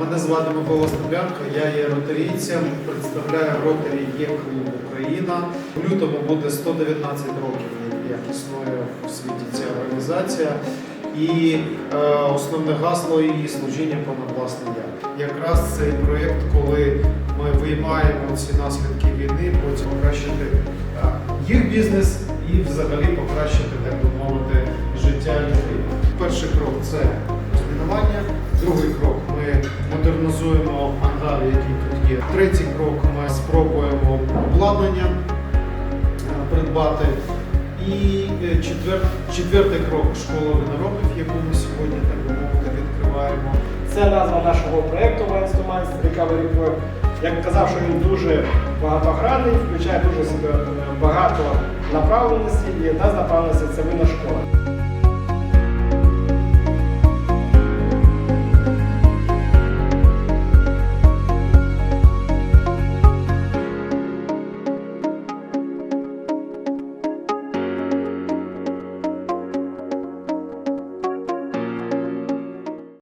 Мене звати Микола Стеблянко, я є ротарійцем, представляю ротарі є Україна. У лютому буде 119 років, як існує в світі ця організація. І е, основне гасло її служіння понад власне я. Якраз цей проєкт, коли ми виймаємо ці наслідки війни, потім покращити е, їх бізнес і взагалі покращити, так би мовити, життя людей. Перший крок це розмінування. Другий крок є. Третій крок ми спробуємо обладнання е, придбати. І е, четвер... четвертий крок школа виноробів, яку ми сьогодні так мовити відкриваємо. Це назва нашого проєкту Wines to Recovery Club. Як казав, що він дуже багатогранний, включає дуже е, багато направленості, і одна з направленостей це винна школа.